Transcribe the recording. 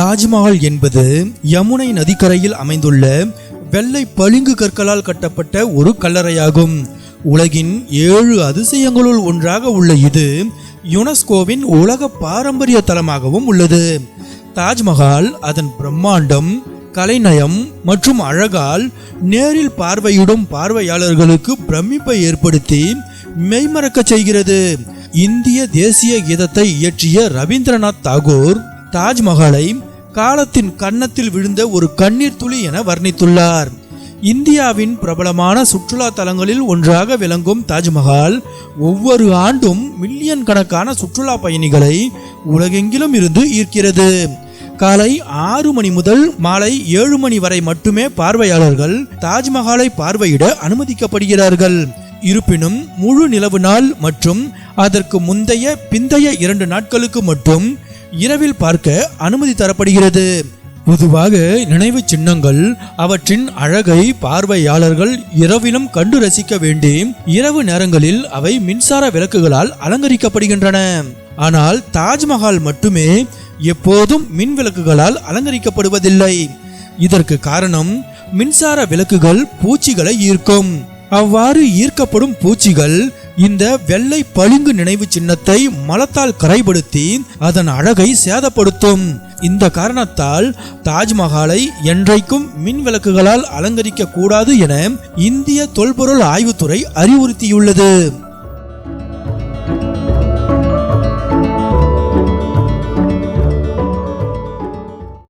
தாஜ்மஹால் என்பது யமுனை நதிக்கரையில் அமைந்துள்ள வெள்ளை பளிங்கு கற்களால் கட்டப்பட்ட ஒரு கல்லறையாகும். உலகின் ஏழு அதிசயங்களுள் ஒன்றாக உள்ள இது யுனெஸ்கோவின் உலக பாரம்பரிய தலமாகவும் உள்ளது. தாஜ்மஹால் அதன் பிரம்மாண்டம் கலைநயம் மற்றும் அழகால் நேரில் பார்வையிடும் பார்வையாளர்களுக்கு பிரமிப்பை ஏற்படுத்தி மெய்மறக்கச் செய்கிறது. இந்திய தேசிய கீதத்தை இயற்றிய ரவீந்திரநாத் தாகூர் தாஜ்மஹாலை காலத்தின் கன்னத்தில் விழுந்த ஒரு கண்ணீர் துளி என வர்ணித்துள்ளார். இந்தியாவின் பிரபலமான சுற்றுலா தலங்களில் ஒன்றாக விளங்கும் தாஜ்மஹால் ஒவ்வொரு ஆண்டும் மில்லியன் கணக்கான சுற்றுலா பயணிகளை உலகெங்கிலும் இருந்து ஈர்க்கிறது. காலை ஆறு மணி முதல் மாலை ஏழு மணி வரை மட்டுமே பார்வையாளர்கள் தாஜ்மஹாலை பார்வையிட அனுமதிக்கப்படுகிறார்கள். இருப்பினும் முழு நிலவு நாள் மற்றும் அதற்கு முந்தைய பிந்தைய இரண்டு நாட்களுக்கு மட்டும் இரவில் பார்க்க அனுமதி தரப்படுகிறது. பொதுவாக நினைவு சின்னங்கள் அவற்றின் அழகை பார்வையாளர்கள் இரவிலும் கண்டு ரசிக்க வேண்டி இரவு நேரங்களில் அவை மின்சார விளக்குகளால் அலங்கரிக்கப்படுகின்றன. ஆனால் தாஜ்மஹால் மட்டுமே எப்போதும் மின் விளக்குகளால் அலங்கரிக்கப்படுவதில்லை. இதற்கு காரணம் மின்சார விளக்குகள் பூச்சிகளை ஈர்க்கும். அவ்வாறு ஈர்க்கப்படும் பூச்சிகள் இந்த வெள்ளை பளிங்கு நினைவு சின்னத்தை மலத்தால் கரைபடுத்தி அதன் அழகை சேதப்படுத்தும். இந்த காரணத்தால் தாஜ்மஹாலை என்றைக்கும் மின் விளக்குகளால் அலங்கரிக்க கூடாது என இந்திய தொல்பொருள் ஆய்வுத்துறை அறிவுறுத்தியுள்ளது.